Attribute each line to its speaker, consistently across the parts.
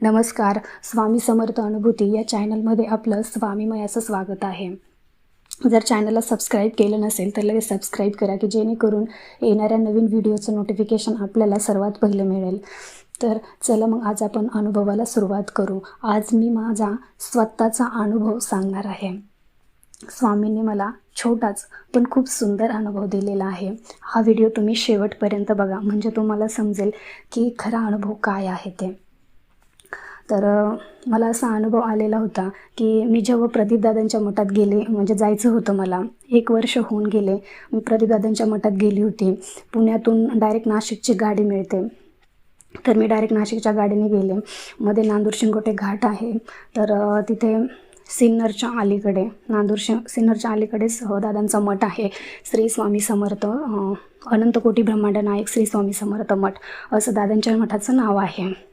Speaker 1: नमस्कार स्वामी समर्थ अनुभूती या चॅनलमध्ये आपलं स्वामीमयाचं स्वागत आहे. जर चॅनलला सबस्क्राईब केलं नसेल तर लगेच सबस्क्राईब करा की जेणेकरून येणाऱ्या नवीन व्हिडिओचं नोटिफिकेशन आपल्याला सर्वात पहिलं मिळेल. तर चला मग आज आपण अनुभवाला सुरुवात करू. आज मी माझा स्वतःचा अनुभव सांगणार आहे. स्वामींनी मला छोटाच पण खूप सुंदर अनुभव दिलेला आहे. हा व्हिडिओ तुम्ही शेवटपर्यंत बघा म्हणजे तुम्हाला समजेल की खरा अनुभव काय आहे ते. तर मला असा अनुभव आलेला होता की मी जेव्हा प्रदीपदादांच्या मठात गेले म्हणजे जायचं होतं मला एक वर्ष होऊन गेले मी प्रदीपदादांच्या मठात गेली होती. पुण्यातून डायरेक्ट नाशिकची गाडी मिळते. तर मी डायरेक्ट नाशिकच्या गाडीने गेले. मध्ये नांदूर शिंगोटे घाट आहे. तर तिथे सिन्नरच्या अलीकडे नांदूर शि सिन्नरच्या अलीकडेच दादांचा मठ आहे. श्री स्वामी समर्थ अनंतकोटी ब्रह्मांड नायक श्री स्वामी समर्थ मठ असं दादांच्या मठाचं नाव आहे.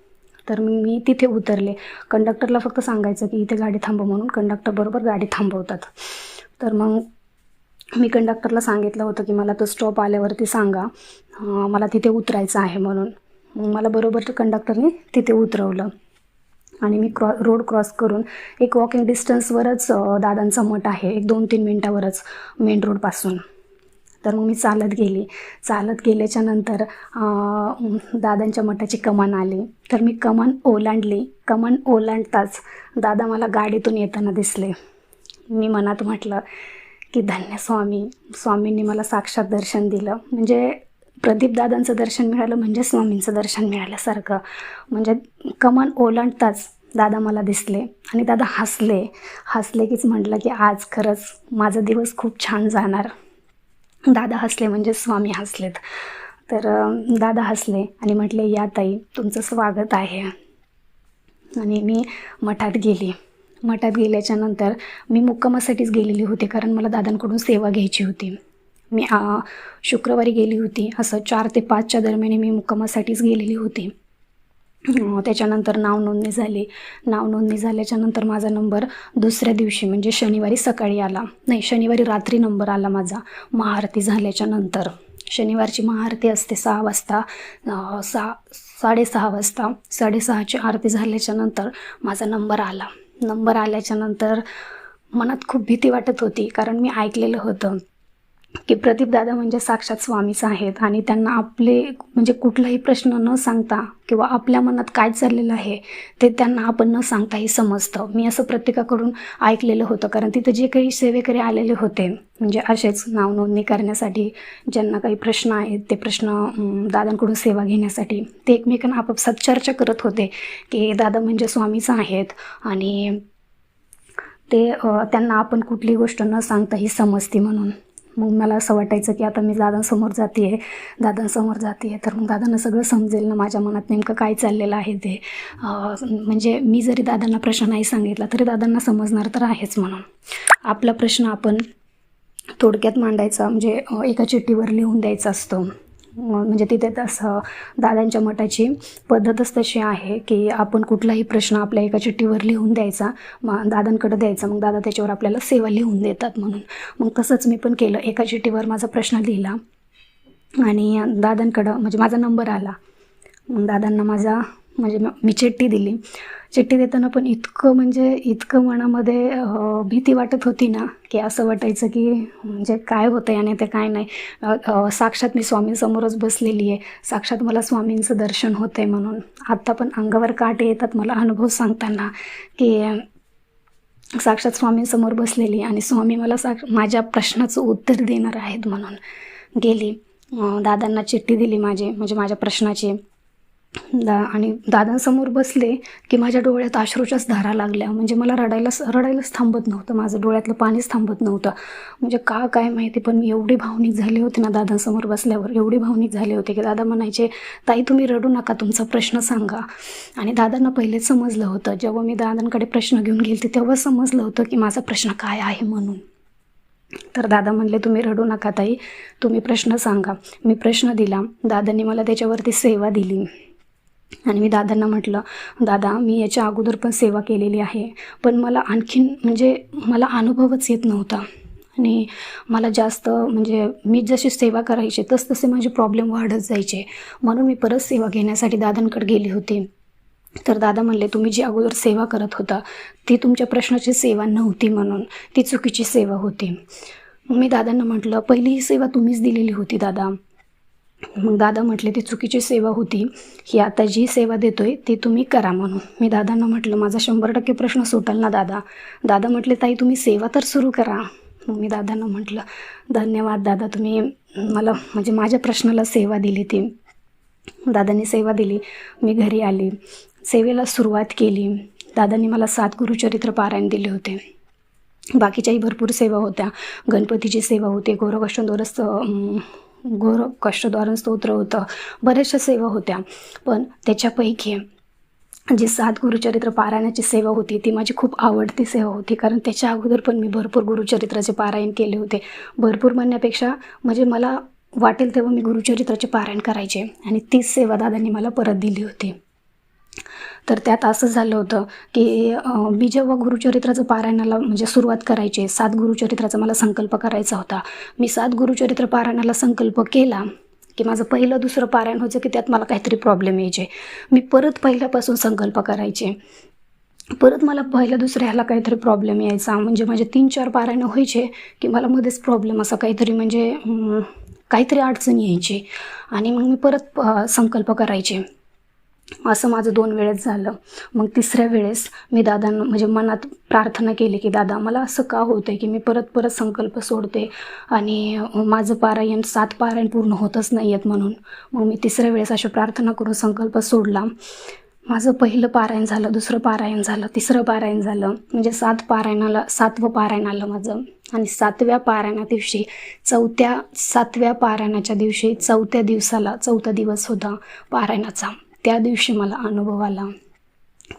Speaker 1: तर मी तिथे उतरले. कंडक्टरला फक्त सांगायचं की इथे गाडी थांबव म्हणून कंडक्टर बरोबर गाडी थांबवतात. तर मग मी कंडक्टरला सांगितलं होतं की मला तो स्टॉप आल्यावरती सांगा. मला तिथे उतरायचं आहे म्हणून. मग मला बरोबर कंडक्टरने तिथे उतरवलं. आणि मी क्रॉ रोड क्रॉस करून एक वॉकिंग डिस्टन्सवरच दादांचा मठ आहे. एक दोन तीन मिनटावरच मेन रोडपासून तर मग मी चालत गेली. चालत गेल्याच्यानंतर दादांच्या मठाची कमान आली. तर मी कमान ओलांडली. कमान ओलांडताच दादा मला गाडीतून येताना दिसले. मी मनात म्हटलं की धन्य स्वामी. स्वामींनी मला साक्षात दर्शन दिलं. म्हणजे प्रदीपदादांचं दर्शन मिळालं म्हणजे स्वामींचं दर्शन मिळाल्यासारखं. म्हणजे कमान ओलांडताच दादा मला दिसले आणि दादा हसले. हसले कीच म्हटलं की आज खरंच माझा दिवस खूप छान जाणार. दादा हसले म्हणजे स्वामी हसलेत. तर दादा हसले आणि म्हटले या ताई तुमचं स्वागत आहे. आणि मी मठात गेली. मठात गेल्याच्यानंतर मी मुक्कामासाठीच गेलेली होती कारण मला दादांकडून सेवा घ्यायची होती. मी शुक्रवारी गेली होती. असं चार ते पाचच्या दरम्यान मी मुक्कामासाठीच गेलेली होती. त्याच्यानंतर नाव नोंदणी झाली. नाव नोंदणी झाल्याच्यानंतर माझा नंबर दुसऱ्या दिवशी म्हणजे शनिवारी सकाळी आला. नाही शनिवारी रात्री नंबर आला माझा महाआरती झाल्याच्यानंतर शनिवारची महाआरती असते सहा वाजता सहा साडेसहा वाजता साडेसहाची आरती झाल्याच्यानंतर माझा नंबर आला. नंबर आल्याच्यानंतर मनात खूप भीती वाटत होती कारण मी ऐकलेलं होतं. की प्रदीपदादा म्हणजे साक्षात स्वामीच आहेत आणि त्यांना आपले म्हणजे कुठलाही प्रश्न न सांगता किंवा आपल्या मनात काय चाललेलं आहे ते त्यांना आपण न सांगताही समजतं. मी असं प्रत्येकाकडून ऐकलेलं होतं. कारण तिथं जे काही सेवेकरी आलेले होते म्हणजे असेच नाव नोंदणी करण्यासाठी ज्यांना काही प्रश्न आहेत ते प्रश्न दादांकडून सेवा घेण्यासाठी ते एकमेकांना आपापसात चर्चा करत होते की दादा म्हणजे स्वामीच आहेत आणि ते त्यांना आपण कुठली गोष्ट न सांगताही समजते म्हणून. मग मला असं वाटायचं की आता मी दादांसमोर जाते आहे दादांसमोर जाते आहे तर मग दादांना सगळं समजेल ना माझ्या मनात नेमकं काय चाललेलं आहे ते. म्हणजे मी जरी दादांना प्रश्न नाही सांगितला तरी दादांना समजणार तर आहेच म्हणून. आपला प्रश्न आपण थोडक्यात मांडायचा म्हणजे एका चिठ्ठीवर लिहून द्यायचा असतो. म्हणजे तिथे तसं दादांच्या मठाची पद्धतच तशी आहे की आपण कुठलाही प्रश्न आपल्या एका चिठ्ठीवर लिहून द्यायचा मग दादांकडे द्यायचा. मग दादा त्याच्यावर आपल्याला सेवा लिहून देतात म्हणून. मग तसंच मी पण केलं. एका चिठ्ठीवर माझा प्रश्न लिहिला आणि दादांकडं म्हणजे माझा नंबर आला. मग दादांना माझा म्हणजे मी चिठ्ठी दिली. चिठ्ठी देताना पण इतकं म्हणजे इतकं मनामध्ये भीती वाटत होती ना की असं वाटायचं की म्हणजे काय होतं आहे आणि ते काय नाही. साक्षात मी स्वामींसमोरच बसलेली आहे. साक्षात मला स्वामींचं दर्शन होतं आहे म्हणून. आत्ता पण अंगावर काटे येतात मला अनुभव सांगताना की साक्षात स्वामींसमोर बसलेली आणि स्वामी मला साक्ष माझ्या प्रश्नाचं उत्तर देणार आहेत म्हणून गेली. दादांना चिठ्ठी दिली माझी म्हणजे माझ्या प्रश्नाची. दा आणि दादांसमोर बसले की माझ्या डोळ्यात अश्रूच्याच धारा लागल्या. म्हणजे मला रडायलाच रडायलाच थांबत नव्हतं. माझं डोळ्यातलं पाणीच थांबत नव्हतं. म्हणजे का काय माहिती पण मी एवढी भावनिक झाले होते ना दादांसमोर बसल्यावर. एवढी भावनिक झाले होते की दादा म्हणायचे ताई तुम्ही रडू नका तुमचा प्रश्न सांगा. आणि दादांना पहिलेच समजलं होतं. जेव्हा मी दादांकडे प्रश्न घेऊन गेले तेव्हा समजलं होतं की माझा प्रश्न काय आहे म्हणून. तर दादा म्हणले तुम्ही रडू नका ताई. तुम्ही प्रश्न सांगा. मी प्रश्न दिला. दादांनी मला त्याच्यावरती सेवा दिली. आणि मी दादांना म्हटलं दादा मी याच्या अगोदर पण सेवा केलेली आहे पण मला आणखीन म्हणजे मला अनुभवच येत नव्हता. आणि मला जास्त म्हणजे मी जशी सेवा करायची तस तसे माझे प्रॉब्लेम वाढत जायचे. म्हणून मी परत सेवा घेण्यासाठी दादांकडे गेली होती. तर दादा म्हणले तुम्ही जी अगोदर सेवा करत होता ती तुमच्या प्रश्नाची सेवा नव्हती म्हणून ती चुकीची सेवा होती. मी दादांना म्हटलं पहिली ही सेवा तुम्हीच दिलेली होती दादा. मग दादा म्हटले ती चुकीची सेवा होती. ही आता जी सेवा देतोय ती तुम्ही करा म्हणून. मी दादांना म्हटलं माझा शंभर टक्के प्रश्न सुटेल ना दादा. दादा म्हटले ताई तुम्ही सेवा तर सुरू करा. मग मी दादांना म्हटलं धन्यवाद दादा तुम्ही मला म्हणजे माझ्या प्रश्नाला सेवा दिली ती. दादांनी सेवा दिली. मी घरी आली. सेवेला सुरुवात केली. दादांनी मला सात गुरुचरित्र पारायण दिले होते. बाकीच्याही भरपूर सेवा होत्या. गणपतीची सेवा होती गौरकष्टदोरस्त घोर कष्टद्वारण स्तोत्र होतं. बऱ्याचशा सेवा होत्या. पण त्याच्यापैकी जी सात गुरुचरित्र पारायणाची सेवा होती ती माझी खूप आवडती सेवा होती. कारण त्याच्या अगोदर पण मी भरपूर गुरुचरित्राचे पारायण केले होते. भरपूर म्हणण्यापेक्षा म्हणजे मला वाटेल तेव्हा मी गुरुचरित्राचे पारायण करायचे. आणि तीच सेवा दादांनी मला परत दिली होती. तर त्यात असं झालं होतं की मी जेव्हा गुरुचरित्राचं पारायणाला म्हणजे सुरुवात करायची सात गुरुचरित्राचा मला संकल्प करायचा होता. मी सात गुरुचरित्र पारायणाला संकल्प केला की माझं पहिलं दुसरं पारायण व्हायचं की त्यात मला काहीतरी प्रॉब्लेम यायचे. मी परत पहिल्यापासून संकल्प करायचे. परत मला पहिल्या दुसऱ्या ह्याला काहीतरी प्रॉब्लेम यायचा. म्हणजे माझे तीन चार पारायणं व्हायचे की मला मध्येच प्रॉब्लेम असा काहीतरी म्हणजे काहीतरी अडचण यायची. आणि मग मी परत संकल्प करायचे. असं माझं दोन वेळेस झालं. मग तिसऱ्या वेळेस मी दादांना म्हणजे मनात प्रार्थना केली की दादा मला असं का होतं आहे की मी परत परत संकल्प सोडते आणि माझं पारायण सात पारायण पूर्ण होतच नाही आहेत म्हणून. मग मी तिसऱ्या वेळेस अशी प्रार्थना करून संकल्प सोडला. माझं पहिलं पारायण झालं दुसरं पारायण झालं तिसरं पारायण झालं. म्हणजे सात पारायणाला सातवं पारायण आलं माझं. आणि सातव्या पारायणा दिवशी चौथ्या सातव्या पारायणाच्या दिवशी चौथ्या दिवसाला चौथा दिवस होता पारायणाचा. त्या दिवशी मला अनुभव आला.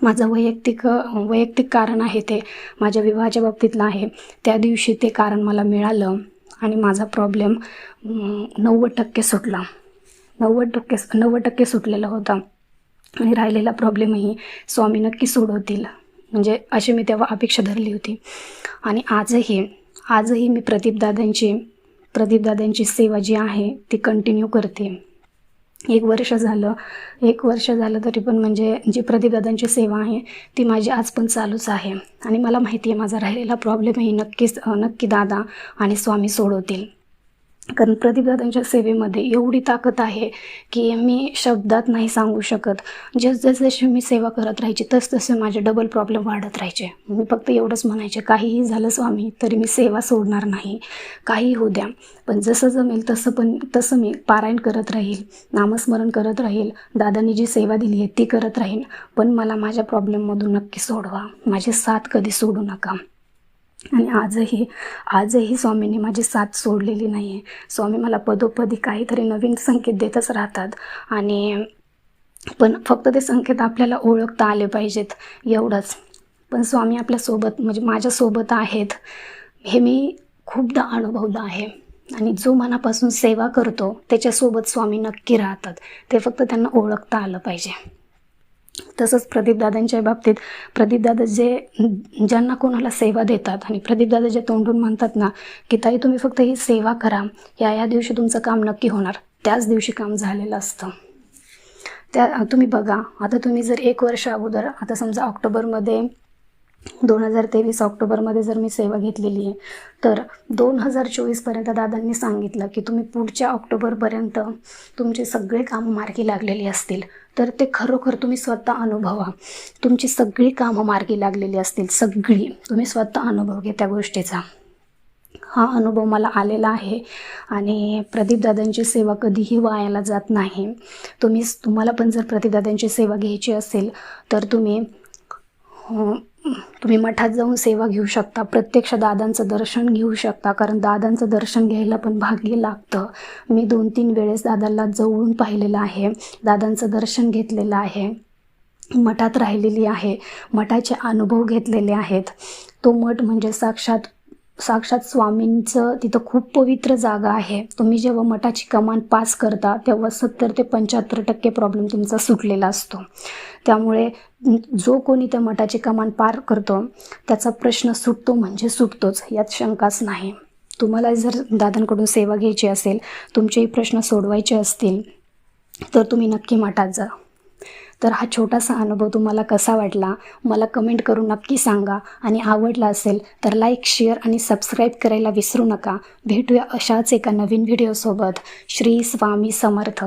Speaker 1: माझं वैयक्तिक वैयक्तिक कारण आहे ते माझ्या विवाहाच्या बाबतीतलं आहे. त्या दिवशी ते कारण मला मिळालं आणि माझा प्रॉब्लेम नव्वद टक्के सुटला. नव्वद टक्के नव्वद टक्के सुटलेला होता. आणि राहिलेला प्रॉब्लेमही स्वामी नक्की सोडवतील. म्हणजे अशी मी तेव्हा अपेक्षा धरली होती. आणि आजही आजही मी प्रदीपदादांची प्रदीपदादांची सेवा जी आहे ती कंटिन्यू करते. एक वर्ष झालं एक वर्ष झालं तरी पण म्हणजे जी प्रदीपदादांची सेवा आहे ती माझी आज पण चालूच आहे. आणि मला माहिती आहे माझा राहिलेला प्रॉब्लेमही नक्कीच नक्की दादा आणि स्वामी सोडवतील. कारण प्रदीपदादांच्या सेवेमध्ये एवढी ताकद आहे की मी शब्दात नाही सांगू शकत. जस मी सेवा करत राहायची तसतसे माझे डबल प्रॉब्लेम वाढत राहायचे. मी फक्त एवढंच म्हणायचे काहीही झालं स्वामी तरी मी सेवा सोडणार नाही. काही होऊ द्या. पण जसं जमेल तसं पण तसं मी पारायण करत राहील नामस्मरण करत राहील दादांनी जी सेवा दिली आहे ती करत राहील. पण मला माझ्या प्रॉब्लेममधून नक्की सोडवा. माझी साथ कधी सोडू नका. आणि आजही आजही स्वामींनी माझी साथ सोडलेली नाही आहे स्वामी मला पदोपदी काहीतरी नवीन संकेत देतच राहतात आणि पण फक्त ते संकेत आपल्याला ओळखता आले पाहिजेत एवढंच. पण स्वामी आपल्यासोबत म्हणजे माझ्यासोबत आहेत हे मी खूपदा अनुभवलं आहे. आणि जो मनापासून सेवा करतो त्याच्यासोबत स्वामी नक्की राहतात. ते फक्त त्यांना ओळखता आलं पाहिजे. तसंच प्रदीपदादांच्या बाबतीत प्रदीपदादा जे ज्यांना कोणाला सेवा देतात आणि प्रदीपदादा जे तोंडून म्हणतात ना की ताई तुम्ही फक्त ही सेवा करा या या दिवशी तुमचं काम नक्की होणार. त्याच दिवशी काम झालेलं असतं. त्या तुम्ही बघा आता तुम्ही जर एक वर्ष अगोदर आता समजा ऑक्टोबरमध्ये दोन हजार तेवीस ऑक्टोबरमध्ये जर मी सेवा घेतलेली आहे तर दोन हजार चोवीसपर्यंत दादांनी सांगितलं की तुम्ही पुढच्या ऑक्टोबरपर्यंत तुमचे सगळे कामं मार्गी लागलेली असतील. तर ते खरोखर तुम्ही स्वतः अनुभवा. तुमची सगळी कामं मार्गी लागलेली असतील. सगळी. तुम्ही स्वतः अनुभव घ्या त्या गोष्टीचा. हा अनुभव मला आलेला आहे आणि प्रदीपदादांची सेवा कधीही वायाला जात नाही. तुम्ही तुम्हाला पण जर प्रदीपदादांची सेवा घ्यायची असेल तर तुम्ही तुम्ही मठात जाऊन सेवा घेऊ शकता प्रत्यक्ष दादांचं दर्शन घेऊ शकता कारण दादांचं दर्शन घ्यायला पण भाग्य लागतं. मी दोन तीन वेळेस दादाला जवळून पाहिलेलं आहे. दादांचं दर्शन घेतलेलं आहे. मठात राहिलेली आहे. मठाचे अनुभव घेतलेले आहेत. तो मठ म्हणजे साक्षात साक्षात स्वामींचं तिथं खूप पवित्र जागा आहे. तुम्ही जेव्हा मठाची कमान पास करता तेव्हा सत्तर ते पंच्याहत्तर टक्के प्रॉब्लेम तुमचा सुटलेला असतो. त्यामुळे जो कोणी त्या मठाची कमान पार करतो त्याचा प्रश्न सुटतो म्हणजे सुटतोच यात शंकाच नाही. तुम्हाला जर दादांकडून सेवा घ्यायची असेल तुमचेही प्रश्न सोडवायचे असतील तर तुम्ही नक्की मठात जा. तर हा छोटासा अनुभव तुम्हाला कसा वाटला? मला कमेंट करून नक्की सांगा. आणि आवडला असेल तर लाईक शेअर आणि सबस्क्राईब करायला विसरू नका. भेटूया अशाच एका नवीन व्हिडिओसोबत श्री स्वामी समर्थ.